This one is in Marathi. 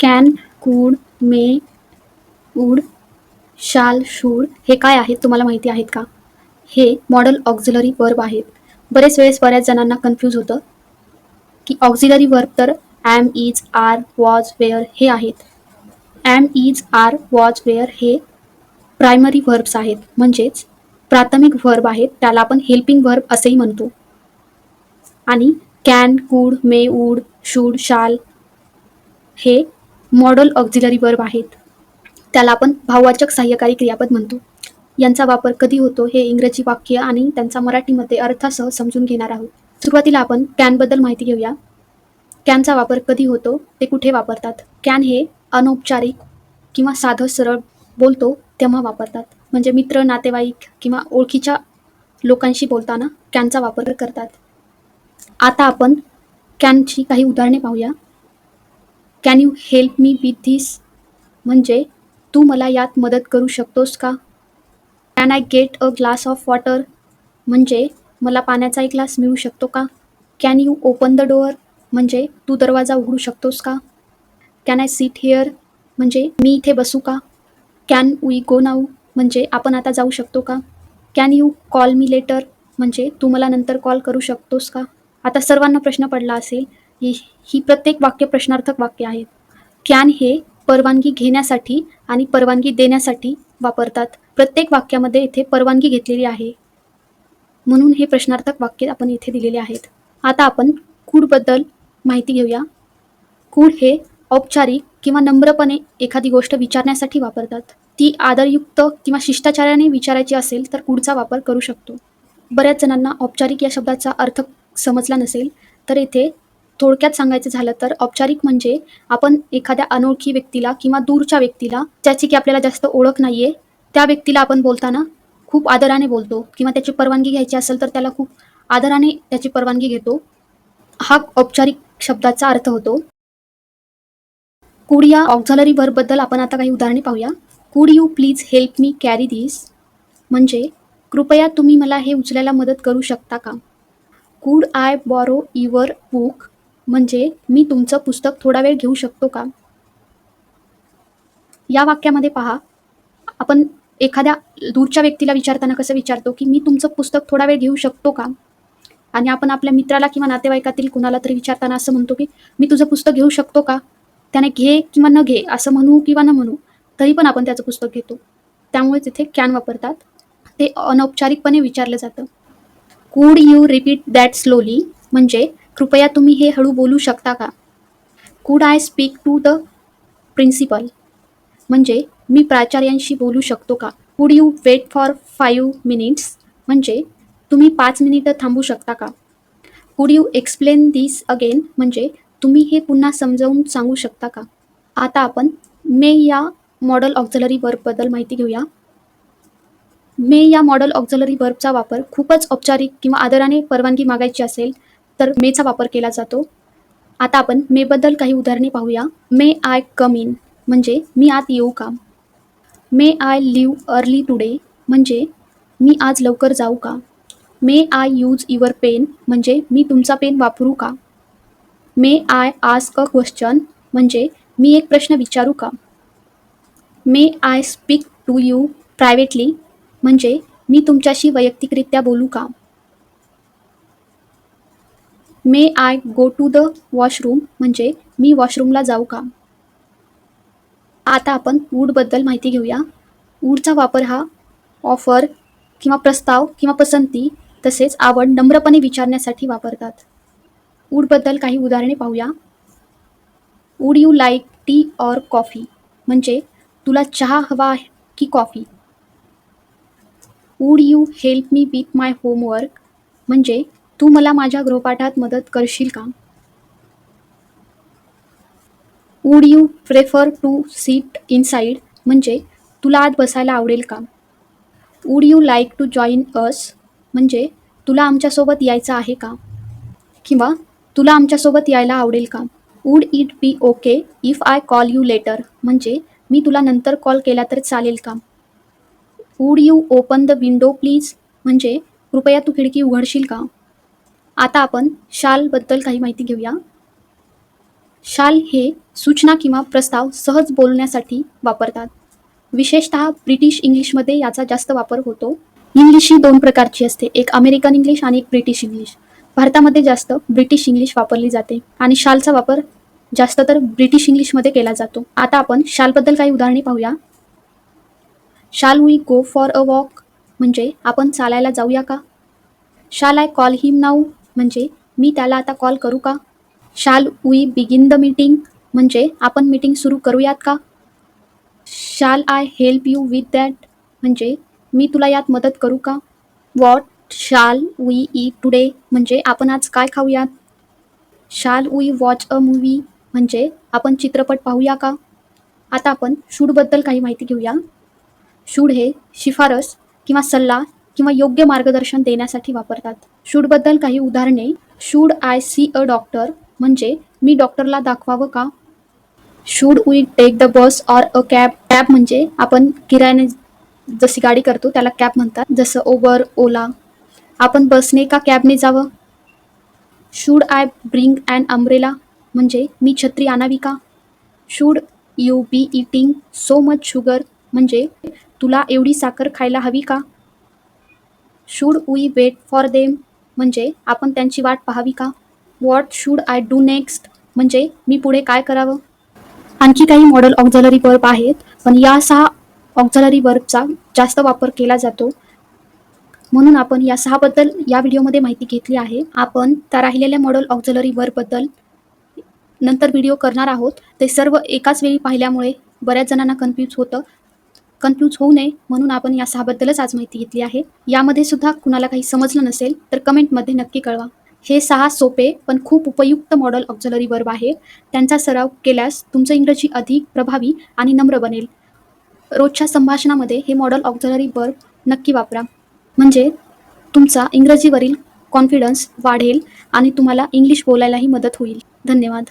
कॅन कूड मे उड शाल शूड हे काय आहेत? तुम्हाला माहिती आहेत का? हे मॉडल ऑक्झिलरी वर्ब आहेत. बरेच वेळेस बऱ्याच जणांना कन्फ्यूज होतं की ऑक्झिलरी वर्ब तर am is are was were हे आहेत. Am is are was were हे प्रायमरी व्हर्ब्स आहेत. म्हणजेच प्राथमिक व्हर्ब आहेत. त्याला आपण हेल्पिंग व्हर्ब असेही म्हणतो. आणि कॅन कूड मे उड शूड शाल हे मॉडल ऑक्झिलरी वर्ब आहेत. त्याला आपण भाववाचक सहाय्यकारी क्रियापद म्हणतो. यांचा वापर कधी होतो हे इंग्रजी वाक्य आणि त्यांचा मराठीमध्ये अर्थासह समजून घेणार आहोत. सुरुवातीला आपण कॅनबद्दल माहिती घेऊया. कॅनचा वापर कधी होतो ते कुठे वापरतात? कॅन हे अनौपचारिक किंवा साधं सरळ बोलतो तेव्हा वापरतात. म्हणजे मित्र नातेवाईक किंवा ओळखीच्या लोकांशी बोलताना कॅनचा वापर करतात. आता आपण कॅनची काही उदाहरणे पाहूया. Can you help me with this म्हणजे तू मला यात मदत करू शकतोस का? Can I get a glass of water म्हणजे मला पाण्याचा एक ग्लास मिळू शकतो का? Can you open the door म्हणजे तू दरवाजा उघडू शकतोस का? कॅन आय सीट हिअर म्हणजे मी इथे बसू का? कॅन वी गो नाऊ म्हणजे आपण आता जाऊ शकतो का? Can you call me later म्हणजे तू मला नंतर कॉल करू शकतोस का? आता सर्वांना प्रश्न पडला असेल ही ही प्रत्येक वाक्य प्रश्नार्थक वाक्य आहेत. कॅन हे परवानगी घेण्यासाठी आणि परवानगी देण्यासाठी वापरतात. प्रत्येक वाक्यामध्ये इथे परवानगी घेतलेली आहे. म्हणून हे प्रश्नार्थक वाक्य आपण इथे दिलेले आहेत. आता आपण कूडबद्दल माहिती घेऊया. कूड हे औपचारिक किंवा नम्रपणे एखादी गोष्ट विचारण्यासाठी वापरतात. ती आदरयुक्त किंवा शिष्टाचाराने विचारायची असेल तर कूडचा वापर करू शकतो. बऱ्याच जणांना औपचारिक या शब्दाचा अर्थ समजला नसेल तर येथे थोडक्यात सांगायचं झालं तर औपचारिक म्हणजे आपण एखाद्या अनोळखी व्यक्तीला किंवा दूरच्या व्यक्तीला ज्याची की आपल्याला जास्त ओळख नाही आहे त्या व्यक्तीला आपण बोलताना खूप आदराने बोलतो किंवा त्याची परवानगी घ्यायची असेल तर त्याला खूप आदराने त्याची परवानगी घेतो. हा औपचारिक शब्दाचा अर्थ होतो. कुड या ऑक्झलरी बद्दल आपण आता काही उदाहरणे पाहूया. Could you please help me carry this म्हणजे कृपया तुम्ही मला हे उचलायला मदत करू शकता का? Could I borrow your book म्हणजे मी तुमचं पुस्तक थोडा वेळ घेऊ शकतो का? या वाक्यामध्ये पहा. आपण एखाद्या दूरच्या व्यक्तीला विचारताना कसं विचारतो की मी तुमचं पुस्तक थोडा वेळ घेऊ शकतो का? आणि आपण आपल्या मित्राला किंवा नातेवाईकातील कुणाला तरी विचारताना असं म्हणतो की मी तुझं पुस्तक घेऊ शकतो का? त्याने घे किंवा न घे असं म्हणू किंवा न म्हणू तरी पण आपण त्याचं पुस्तक घेतो. त्यामुळे तिथे कॅन वापरतात. ते अनौपचारिकपणे विचारलं जातं. कुड यू रिपीट दॅट स्लोली म्हणजे कृपया तुम्ही हे हळू बोलू शकता का? Could I speak to the principal म्हणजे मी प्राचार्यांशी बोलू शकतो का? Could you wait for five minutes म्हणजे तुम्ही पाच मिनिटं थांबू शकता का? Could you explain this again म्हणजे तुम्ही हे पुन्हा समजावून सांगू शकता का? आता आपण मे या मॉडल ऑक्झलरी वर्बबद्दल माहिती घेऊया. मे या मॉडल ऑक्झलरी वर्बचा वापर खूपच औपचारिक किंवा आदराने परवानगी मागायची असेल तर मेचा वापर केला जातो. आता आपण मेबद्दल काही उदाहरणे पाहूया. मे आय कम इन म्हणजे मी आत येऊ का? May I leave early today म्हणजे मी आज लवकर जाऊ का? May I use your pen म्हणजे मी तुमचा पेन वापरू का? May I ask a question म्हणजे मी एक प्रश्न विचारू का? May I speak to you privately म्हणजे मी तुमच्याशी वैयक्तिकरित्या बोलू का? May I go to the washroom म्हणजे मी वॉशरूमला जाऊ का? आता आपण वूडबद्दल माहिती घेऊया. वूडचा वापर हा ऑफर किंवा प्रस्ताव किंवा पसंती तसेच आवड नम्रपणे विचारण्यासाठी वापरतात. वूडबद्दल काही उदाहरणे पाहूया. Would you like tea or coffee म्हणजे तुला चहा हवा आहे की coffee would you help me with my homework म्हणजे तू मला माझ्या गृहपाठात मदत करशील का? Would you prefer to sit inside म्हणजे तुला आत बसायला आवडेल का? Would you like to join us म्हणजे तुला आमच्यासोबत यायचं आहे का? किंवा तुला आमच्यासोबत यायला आवडेल का? Would it be okay if I call you later म्हणजे मी तुला नंतर कॉल केला तर चालेल का? Would you open the window please म्हणजे कृपया तू खिडकी उघडशील का? आता आपण शालबद्दल काही माहिती घेऊया. शाल हे सूचना किंवा प्रस्ताव सहज बोलण्यासाठी वापरतात. विशेषतः ब्रिटिश इंग्लिशमध्ये याचा जास्त वापर होतो. इंग्लिश ही दोन प्रकारची असते एक अमेरिकन इंग्लिश आणि एक ब्रिटिश इंग्लिश. भारतामध्ये जास्त ब्रिटिश इंग्लिश वापरली जाते आणि शालचा वापर जास्त तर ब्रिटिश इंग्लिशमध्ये केला जातो. आता आपण शालबद्दल काही उदाहरणे पाहूया. Shall we go for a walk म्हणजे आपण चालायला जाऊया का? Shall I call him now म्हणजे मी त्याला आता कॉल करू का? Shall we begin the meeting म्हणजे आपण मीटिंग सुरू करूयात का? Shall I help you with that म्हणजे मी तुला यात मदत करू का? What? Shall V E today म्हणजे आपण आज काय खाऊयात? Shall we watch a movie म्हणजे आपण चित्रपट पाहूया का? आता आपण शूडबद्दल काही माहिती घेऊया. शूड हे शिफारस किंवा सल्ला किंवा योग्य मार्गदर्शन देण्यासाठी वापरतात. शूडबद्दल काही उदाहरणे. Should I see a doctor म्हणजे मी डॉक्टरला दाखवावं का? Should we take the bus or a cab. Cab म्हणजे आपण किरायाने जशी गाडी करतो त्याला कॅब म्हणतात. जसं ओबर ओला. आपण बसने का कॅबने जावं? Should I bring and umbrella म्हणजे मी छत्री आणावी का? Should you be eating so much sugar म्हणजे तुला एवढी साखर खायला हवी का? Should we wait for them म्हणजे आपण त्यांची वाट पाहावी का? What should I do next म्हणजे मी पुढे काय करावं? आणखी काही मॉडल ऑक्झलरी वर्ब आहेत पण या सहा ऑक्झलरी वर्बचा जास्त वापर केला जातो. म्हणून आपण या सहाबद्दल या व्हिडिओमध्ये माहिती घेतली आहे. आपण त्या राहिलेल्या मॉडेल ऑक्झलरी वर्बबद्दल नंतर व्हिडिओ करणार आहोत. ते सर्व एकाच वेळी पाहिल्यामुळे बऱ्याच जणांना कन्फ्यूज होतं. कन्फ्यूज होऊ नये म्हणून आपण या सहाबद्दलच आज माहिती घेतली आहे. यामध्ये सुद्धा कुणाला काही समजलं नसेल तर कमेंटमध्ये नक्की कळवा. हे सहा सोपे पण खूप उपयुक्त मॉडल ऑक्झलरी वर्ब आहे. त्यांचा सराव केल्यास तुमचं इंग्रजी अधिक प्रभावी आणि नम्र बनेल. रोजच्या संभाषणामध्ये हे मॉडल ऑक्झलरी वर्ब नक्की वापरा. म्हणजे तुमचा इंग्रजीवरील कॉन्फिडन्स वाढेल आणि तुम्हाला इंग्लिश बोलायलाही मदत होईल. धन्यवाद.